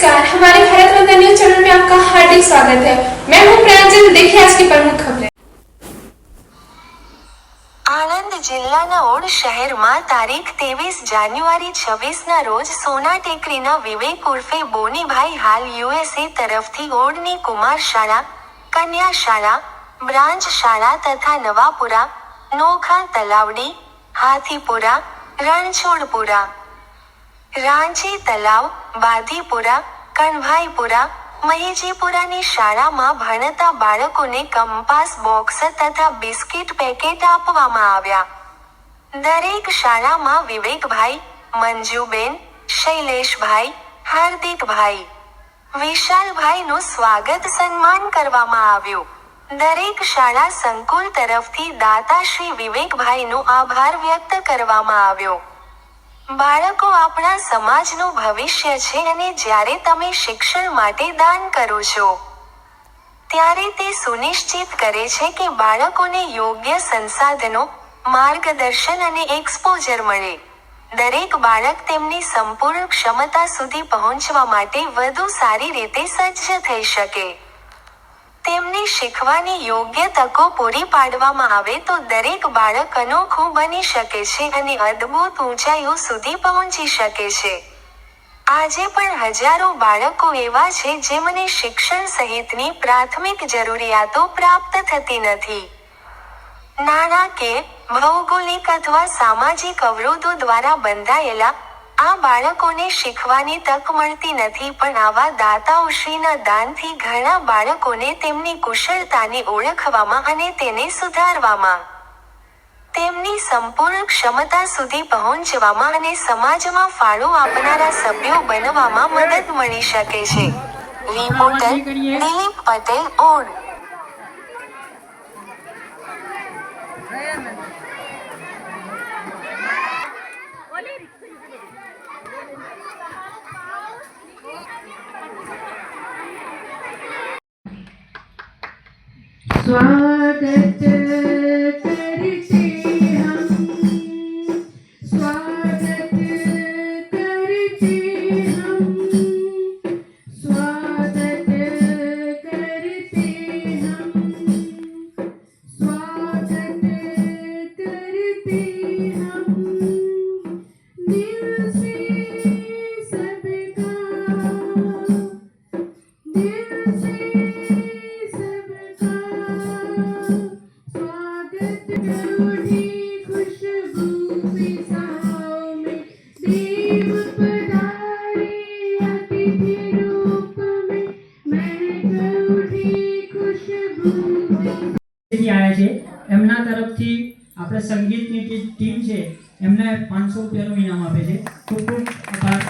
नमस्कार हमारे Bharat Ratna news channel में आपका हार्दिक स्वागत है मैं हूं प्रांजल देखिए आज की प्रमुख खबरें આણંદ જિલ્લાના ઓડ શહેરમાં તારીખ ત્રેવીસ જાન્યુઆરી છવ્વીસના રોજ સોના ટેકરીના વિવેક ઉર્ફે બોનીભાઈ હાલ યુએસએ તરફથી ઓડની કુમાર શાળા કન્યા શાળા બ્રાન્ચ શાળા તથા નવાપુરા નોખા તલાવડી હાથીપુરા રણછોડપુરા રાંચી તલાવ બાધીપુરા કણભાઈપુરા મહીજીપુરાની શાળામાં ભણતા બાળકોને કંપાસ બોક્સ તથા બિસ્કિટ પેકેટ આપવામાં આવ્યા. દરેક શાળામાં વિવેકભાઈ, મંજુબેન, શૈલેષભાઈ, હાર્દિકભાઈ. વિશાલભાઈનું સ્વાગત સન્માન કરવામાં આવ્યું. દરેક શાળા સંકુલ તરફથી દાતા શ્રી વિવેકભાઈનો આભાર વ્યક્ત કરવામાં આવ્યો. બાળકો આપણા સમાજનું ભવિષ્ય છે અને જ્યારે તમે શિક્ષણ માટે દાન કરો છો, ત્યારે તે સુનિશ્ચિત કરે છે કે બાળકોને યોગ્ય સંસાધનો, માર્ગદર્શન અને એક્સપોઝર મળે. દરેક બાળક તેમની સંપૂર્ણ ક્ષમતા સુધી પહોંચવા માટે વધુ સારી રીતે સજ્જ થઈ શકે. તેમને શીખવાની યોગ્ય તકો પૂરી પાડવામાં આવે તો દરેક બાળક અનોખું બની શકે છે અને અદ્ભુત ઊંચાઈઓ સુધી પહોંચી શકે છે. આજે પણ હજારો બાળકો એવા છે જેમને શિક્ષણ સહિતની પ્રાથમિક જરૂરિયાતો પ્રાપ્ત થતી નથી. નાણાકીય ભૌગોલિક અથવા સામાજિક અવરોધો દ્વારા બંધાયેલા આ બાળકોને શીખવાની તક મળતી નથી, પણ આવા દાતાઓશ્રીના દાનથી ઘણા બાળકોને તેમની કુશળતાને ઓળખવામાં અને તેને સુધારવામાં, તેમની સંપૂર્ણ ક્ષમતા સુધી પહોંચવામાં અને સમાજમાં ફાળો આપનારા સભ્યો બનવામાં મદદ મળી શકે છે. રિપોર્ટર દિલીપ પટેલ ઓડ സ്വാഗതം આપણે સંગીતની ટીમ છે, એમને પાંચસો રૂપિયાનું ઇનામ આપે છે. ખૂબ ખૂબ આભાર.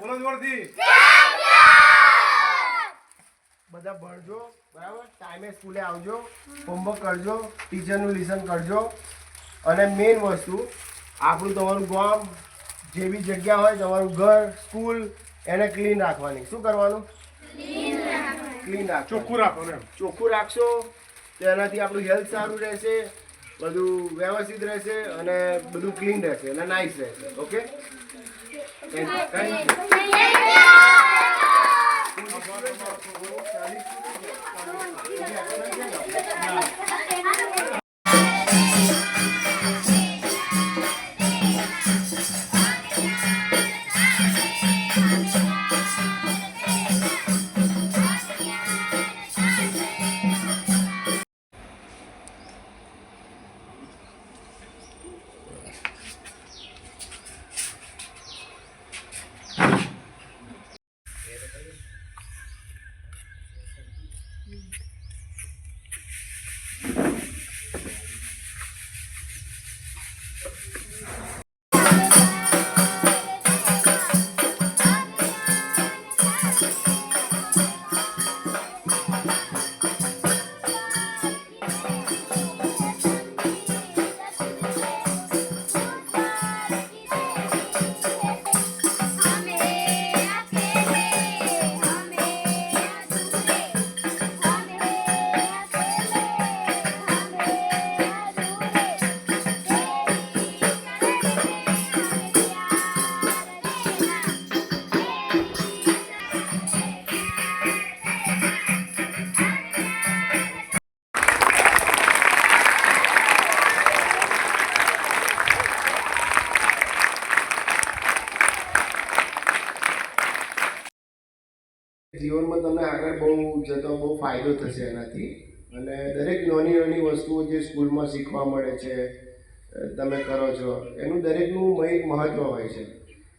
બોલો બધા ભણજો, બરાબર? ટાઈમે સ્કૂલે આવજો હોમવર્ક કરજો ટીચરનું લિસન કરજો. અને મેઇન વસ્તુ આપણું તમારું ગામ જે બી જગ્યા હોય તમારું ઘર સ્કૂલ એને ક્લીન રાખવાની. શું કરવાનું? ક્લીન રાખ ચોખ્ખું રાખવાનું ચોખ્ખું રાખશો તો એનાથી આપણું હેલ્થ સારું રહેશે બધું વ્યવસ્થિત રહેશે અને બધું ક્લીન રહેશે અને નાઇસ રહેશે. ઓકે થેન્ક યુ જીવનમાં તમને આગળ બહુ જતો બહુ ફાયદો થશે એનાથી. અને દરેક નાની નાની વસ્તુઓ જે સ્કૂલમાં શીખવા મળે છે તમે કરો છો એનું દરેકનું એક મહત્ત્વ હોય છે.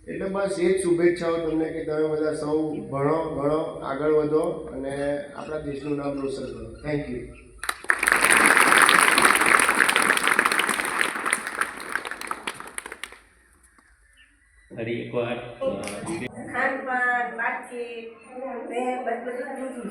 એટલે બસ એ જ શુભેચ્છાઓ તમને કે તમે બધા સૌ ભણો ભણો આગળ વધો અને આપણા દેશનું નામ રોશન કરો. થેન્ક યુ ફરી એકવાર બાતચીત ને બધું